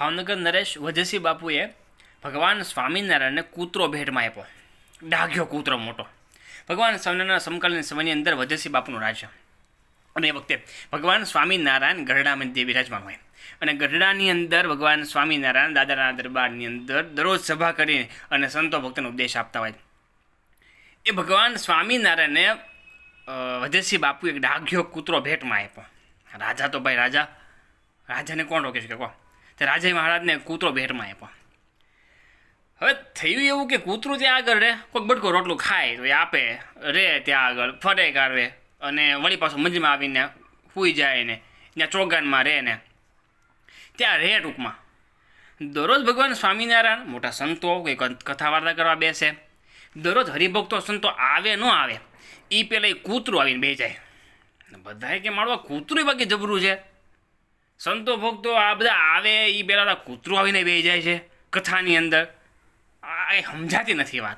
ભાવનગર નરેશ વજસી બાપુએ ભગવાન સ્વામિનારાયણને કૂતરો ભેટમાં આપ્યો. ડાઘ્યો કૂતરો મોટો. ભગવાન સ્વામિનારાયણ સમકાલીન સમયની અંદર વજસી બાપુનું રાજ્ય અને એ વખતે ભગવાન સ્વામિનારાયણ ગરડામાં મંદિર બિરાજમાન હોય. અને ગઢડાની અંદર ભગવાન સ્વામિનારાયણ દાદાના દરબારની અંદર દરરોજ સભા કરીને અને સંતો ભક્તોને ઉપદેશ આપતા હોય. એ ભગવાન સ્વામિનારાયણને વજસી બાપુ એક ડાઘ્યો કૂતરો ભેટમાં આપ્યો. રાજા તો ભાઈ રાજા. રાજાને કોણ રોકી શકે કહો તે રાજા મહારાજને કૂતરો ભેટમાં આપ્યો. હવે થયું એવું કે કૂતરું ત્યાં આગળ રહે, કોઈક બટકો રોટલું ખાય, તો એ આપે, રે ત્યાં આગળ, ફરે કાઢવે અને વળી પાછું મંજમાં આવીને સૂઈ જાય ને, ત્યાં ચોગાનમાં રહે ને, ત્યાં રહે ટૂંકમાં. દરરોજ ભગવાન સ્વામિનારાયણ, મોટા સંતો કે કથા વાર્તા કરવા બેસે. દરરોજ હરિભક્તો સંતો આવે, ન આવે એ પહેલાં એ કૂતરું આવીને બે જાય બધાએ કે મારું કૂતરું બાકી જબરું છે. સંતો ભક્તો આ બધા આવે, એ પહેલાં કૂતરું આવીને બે જાય છે કથાની અંદર. આ એ સમજાતી નથી વાત.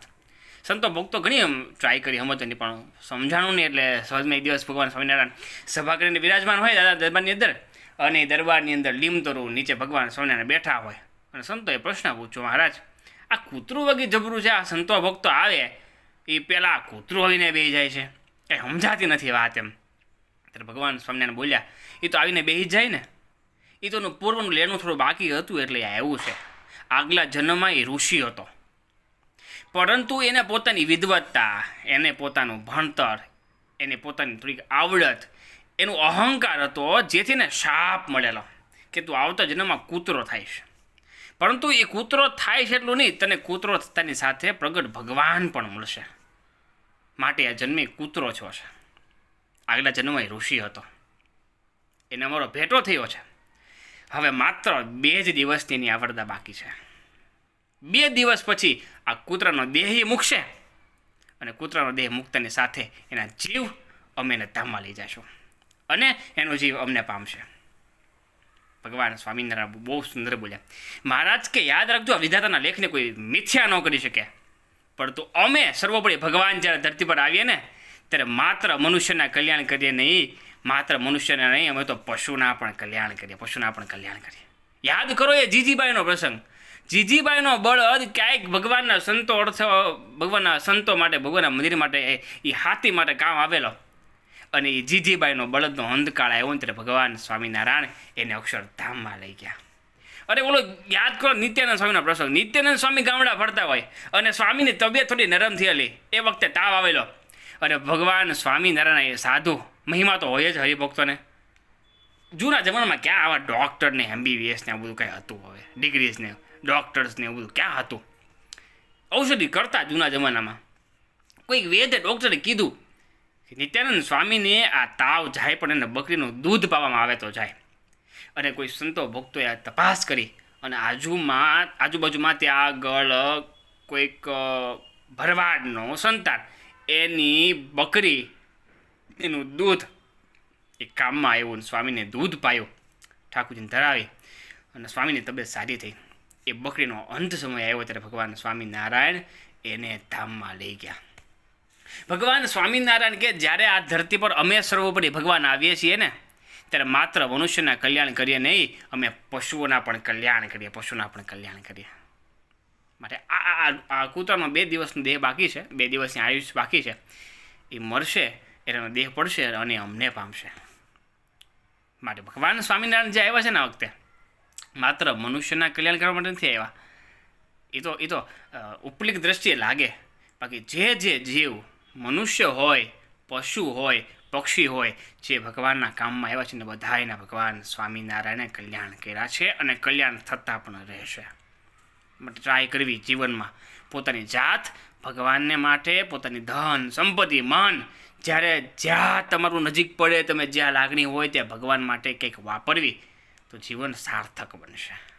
સંતો ભક્તો ઘણી ટ્રાય કરી, સમજવાની પણ સમજાણું નહીં એટલે સહજમાં એક દિવસ ભગવાન સ્વામિનારાયણ સભા કરીને બિરાજમાન હોય દાદા દરબારની અંદર અને દરબારની અંદર લીમતરું નીચે ભગવાન સ્વામિનારાયણ બેઠા હોય. અને સંતોએ પ્રશ્ન પૂછ્યો, મહારાજ, આ કૂતરું વગી જબરું છે? આ સંતો ભક્તો આવે, એ પહેલાં કૂતરું આવીને બે જાય છે. એ સમજાતી નથી વાત એમ. ત્યારે ભગવાન સ્વામિનારાયણ બોલ્યા, એ તો આવીને બેસી જ જાય ને. એ તો પૂર્વનું લેણું થોડું બાકી હતું એટલે આવ્યું છે. આગલા જન્મમાં એ ઋષિ હતો. પરંતુ એને પોતાની વિદવત્તા, એને પોતાનું ભણતર, એને પોતાની થોડીક આવડત, એનો અહંકાર હતો જેથી ને શાપ મળેલો કે તું આવતા જન્મમાં કૂતરો છે પરંતુ એ કૂતરો થાય છે એટલું નહીં, તને કૂતરો થતાની સાથે પ્રગટ ભગવાન પણ મળશે. માટે આ જન્મે કૂતરો છો છે. આગલા જન્મમાં એ ઋષિ હતો. એને અમારો ભેટો થયો છે. હવે માત્ર બે જ દિવસની એની આવડતા બાકી છે. બે દિવસ પછી આ કૂતરાનો દેહ મૂકશે. અને કૂતરાનો દેહ મૂકતાની સાથે એના જીવ અમે એને ધામમાં લઈ જશું. અને એનો જીવ અમને પામશે. ભગવાન સ્વામિનારાયણ બહુ સુંદર બોલ્યા. મહારાજ કે યાદ રાખજો વિધાતાના લેખને કોઈ મિથ્યા ન કરી શકે. પરંતુ અમે સર્વોપરી ભગવાન જ્યારે ધરતી પર આવીએ ને, ત્યારે માત્ર મનુષ્યના કલ્યાણ કરીએ નહીં માત્ર મનુષ્યને નહીં, અમે તો પશુના પણ કલ્યાણ કરીએ, પશુના પણ કલ્યાણ કરીએ. યાદ કરો એ જીજીબાઈનો પ્રસંગ. જીજીબાઈનો બળદ ક્યાંક ભગવાનના સંતો અર્થ, ભગવાનના સંતો માટે, ભગવાનના મંદિર માટે, એ હાથી માટે કામ આવેલો. અને એ જીજીબાઈનો બળદનો અંધકાળ આવ્યો ત્યારે ભગવાન સ્વામિનારાયણ એને અક્ષરધામમાં લઈ ગયા. અરે ઓલો યાદ કરો નિત્યાનંદ સ્વામીનો પ્રસંગ. નિત્યાનંદ સ્વામી ગામડા ફરતા હોય અને સ્વામીની તબિયત થોડી નરમ થયેલી. એ વખતે તાવ આવેલો. અને ભગવાન સ્વામિનારાયણ એ સાધુ મહિમા તો હોય જ હરિભક્તોને. જૂના જમાનામાં ક્યાં આવા ડૉક્ટર ને એમબીબીએસ ને બધું કંઈ હતું હવે? ડિગ્રીઝ ને ડૉક્ટર્સ ને એવું બધું ક્યાં હતું? ઔષધિ કરતા જૂના જમાનામાં. કોઈક વેદે ડૉક્ટરે કીધું કે નિત્યાનંદ સ્વામીને આ તાવ જાય પણ એને બકરીનું દૂધ પાવામાં આવે તો જાય. અને કોઈ સંતો ભક્તોએ આ તપાસ કરી અને આજુમાં, આજુબાજુમાં ત્યાં આગળ કોઈક ભરવાડનો સંતાન એની બકરી એનું દૂધ. એ કામમાં આવ્યું અને સ્વામીને દૂધ પાયું. ઠાકુરજીને ધરાવી અને સ્વામીની તબિયત સારી થઈ. એ બકરીનો અંત સમય આવ્યો ત્યારે ભગવાન સ્વામિનારાયણ એને ધામમાં લઈ ગયા. ભગવાન સ્વામિનારાયણ કે જ્યારે આ ધરતી પર અમે સર્વોપરી ભગવાન આવીએ છીએ ને, ત્યારે માત્ર મનુષ્યના કલ્યાણ કરીએ નહીં, અમે પશુઓના પણ કલ્યાણ કરીએ, પશુના પણ કલ્યાણ કરીએ. માટે આ, આ- કૂતરાનો બે દિવસનો દેહ બાકી છે, બે દિવસની આયુષ બાકી છે. એ મરશે એનો દેહ પડશે અને અમને પામશે. માટે ભગવાન સ્વામિનારાયણ જે આવ્યા છે ને આ વખતે, માત્ર મનુષ્યના કલ્યાણ કરવા માટે નથી આવ્યા. એ તો એ તો ઉપલિક દ્રષ્ટિએ લાગે. બાકી જે જે જીવ, મનુષ્ય હોય, પશુ હોય, પક્ષી હોય, જે ભગવાનના કામમાં આવ્યા છે ને બધા એના ભગવાન સ્વામિનારાયણે કલ્યાણ કર્યા છે અને કલ્યાણ થતાં પણ રહેશે. ટ્રાય કરવી જીવનમાં. પોતાની જાત ભગવાનને માટે, પોતાની ધન, સંપત્તિ, મન જ્યારે જ્યાં તમારું નજીક પડે, તમે જ્યાં લાગણી હોય ત્યાં ભગવાન માટે કંઈક વાપરવી, તો જીવન સાર્થક બનશે.